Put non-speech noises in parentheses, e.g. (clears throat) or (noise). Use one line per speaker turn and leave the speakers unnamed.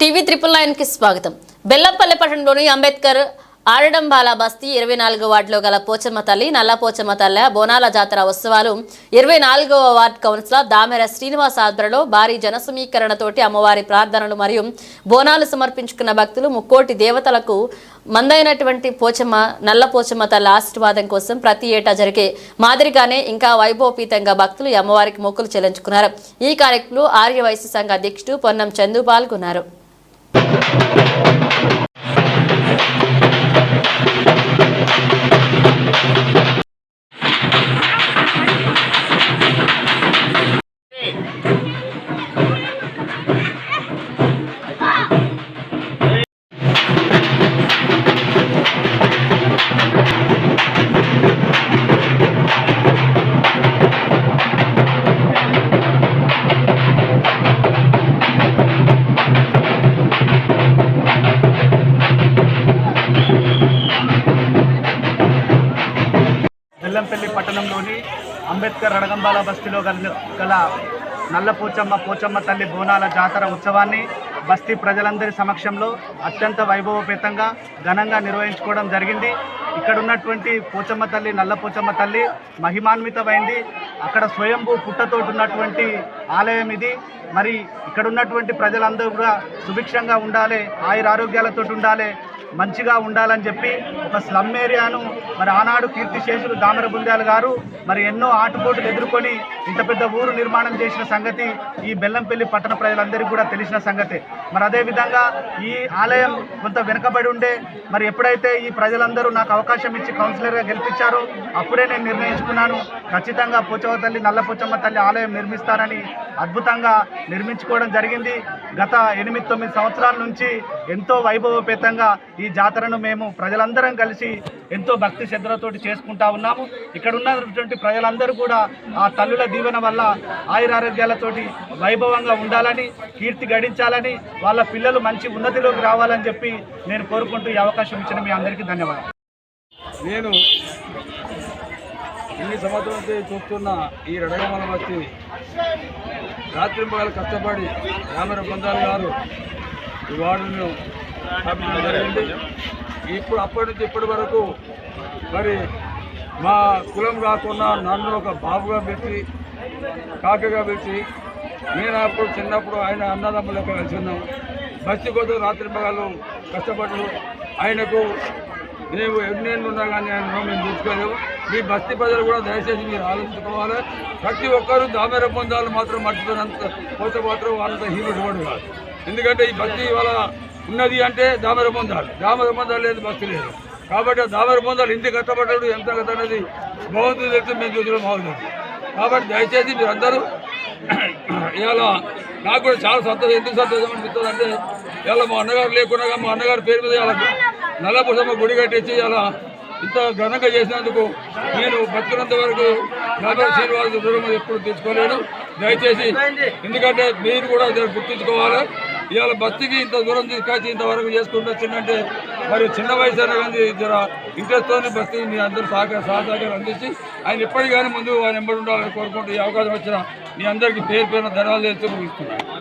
TV triple నైన్కి స్వాగతం. బెల్లంపల్లి పట్టణంలోని అంబేద్కర్ ఆడడంబాల బస్తీ ఇరవై నాలుగో వార్డులో గల పోచమ్మ తల్లి నల్ల పోచమ్మ తల్లి బోనాల జాతర ఉత్సవాలు ఇరవై నాలుగవ వార్డు కౌన్సిలర్ దామెర శ్రీనివాస్ ఆధ్వర్యంలో భారీ జనసమీకరణతోటి అమ్మవారి ప్రార్థనలు మరియు బోనాలు సమర్పించుకున్న భక్తులు ముక్కోటి దేవతలకు మందైనటువంటి పోచమ్మ నల్ల పోచమ్మ తల్లి ఆశీర్వాదం కోసం ప్రతి ఏటా జరిగే మాదిరిగానే ఇంకా వైభవపీతంగా భక్తులు అమ్మవారికి మొక్కులు చెల్లించుకున్నారు. ఈ కార్యక్రమంలో ఆర్య వైశ్య సంఘ అధ్యక్షుడు పొన్నం చందు పాల్గొన్నారు
బెల్లంపల్లి పట్టణంలోని అంబేద్కర్ రడగంబాల బస్తీలో గల గల నల్ల పోచమ్మ పోచమ్మ తల్లి బోనాల జాతర ఉత్సవాన్ని బస్తీ ప్రజలందరి సమక్షంలో అత్యంత వైభవపేతంగా ఘనంగా నిర్వహించుకోవడం జరిగింది. ఇక్కడ ఉన్నటువంటి పోచమ్మ తల్లి నల్ల పోచమ్మ తల్లి మహిమాన్వితమైంది. అక్కడ స్వయంభూ పుట్టతోటి ఉన్నటువంటి ఆలయం ఇది. మరి ఇక్కడ ఉన్నటువంటి ప్రజలందరూ కూడా సుభిక్షంగా ఉండాలి ఆయురారోగ్యాలతో ఉండాలి మంచిగా ఉండాలని చెప్పి ఒక స్లమ్ ఏరియాను మరి ఆనాడు కీర్తిశేషులు దామర బుందాలు గారు మరి ఎన్నో ఆటుపోటులు ఎదుర్కొని ఇంత పెద్ద ఊరు నిర్మాణం చేసిన సంగతి ఈ బెల్లంపల్లి పట్టణ ప్రజలందరికీ కూడా తెలిసిన సంగతి. మరి అదేవిధంగా ఈ ఆలయం కొంత వెనుకబడి ఉండే మరి ఎప్పుడైతే ఈ ప్రజలందరూ నాకు అవకాశం ఇచ్చి కౌన్సిలర్గా గెలిపించారో అప్పుడే నేను నిర్ణయించుకున్నాను. ఖచ్చితంగా పోచవ తల్లి నల్ల పోచమ్మ తల్లి ఆలయం నిర్మిస్తానని అద్భుతంగా నిర్మించుకోవడం జరిగింది. గత ఎనిమిది తొమ్మిది సంవత్సరాల నుంచి ఎంతో వైభవపేతంగా ఈ జాతరను మేము ప్రజలందరం కలిసి ఎంతో భక్తి శ్రద్ధలతోటి చేసుకుంటా ఉన్నాము. ఇక్కడ ఉన్నటువంటి ప్రజలందరూ కూడా ఆ తల్లుల దీవెన వల్ల ఆయురారోగ్యాలతోటి వైభవంగా ఉండాలని కీర్తి గడించాలని వాళ్ళ పిల్లలు మంచి ఉన్నతిలోకి రావాలని చెప్పి నేను కోరుకుంటూ ఈ అవకాశం ఇచ్చిన మీ అందరికీ ధన్యవాదాలు.
నేను ఇన్ని సంవత్సరాలతో చూస్తున్న ఈ రడగమల రాత్రి రాత్రింపగలు కష్టపడి రామర బృందాలు గారు ఈ వార్డును స్థాపించడం జరిగింది. ఇప్పుడు అప్పటి నుంచి ఇప్పటి వరకు మరి మా కులం కాకుండా నన్ను ఒక బాబుగా పెట్టి కాకగా పెట్టి నేను అప్పుడు చిన్నప్పుడు ఆయన అన్నదమ్ముల లెక్క కలిసి ఉన్నాం. బస్తీ కోసం రాత్రి పగలు కష్టపడ్డారు ఆయనకు మేము ఎన్నేళ్ళు ఉన్నా కానీ ఆయన మేము తీసుకోలేము మీ బస్తీ ప్రజలు కూడా దయచేసి మీరు ఆలోచించుకోవాలి. ప్రతి ఒక్కరూ దామెర పొందాలని మాత్రం మర్చిపోయినంత పోతే మాత్రం వాళ్ళంత హీరోడు కూడా కాదు. ఎందుకంటే ఈ బస్తీ ఇవాళ ఉన్నది అంటే దామెర పొందాలి. దామెర పొందాలు లేదు బస్తీ లేదు. కాబట్టి ఆ దామెర పొందాలు. ఇంత కష్టపడ్డాడు ఎంత కథ అనేది బాగుంది తెలిసి మేము చూసిన బాగుంటుంది కాబట్టి దయచేసి మీరందరూ (clears throat) ఇవాళ నాకు కూడా చాలా సంతోషం ఎందుకు సంతోషం అనిపిస్తుంది అంటే ఇవాళ మా అన్నగారు లేకుండా మా అన్నగారి పేరు మీద ఇవాళ నల్లపుసమ్మ గుడి కట్టించి ఇలా ఇంత ఘనంగా చేసినందుకు నేను బతుకున్నంత వరకు నాగర్ శ్రీనివాస దూరం ఎప్పుడు తీసుకోలేను దయచేసి ఎందుకంటే మీరు కూడా జర గుర్తుంచుకోవాలి. ఇవాళ బస్తీకి ఇంత దూరం తీసుకొచ్చి ఇంతవరకు చేసుకుంటూ వచ్చిందంటే మరి చిన్న వయసు అయినా కానీ జర ఇంట్రెస్ట్తో బస్తీ మీ అందరూ సహకార సహసహకారం అందించి ఆయన ఎప్పటికీ ముందు ఆయన ఎంబడి ఉండాలని కోరుకుంటూ ఈ అవకాశం వచ్చిన మీ అందరికీ పేరు పేరున ధనాలు తెచ్చి ముగిస్తున్నాను.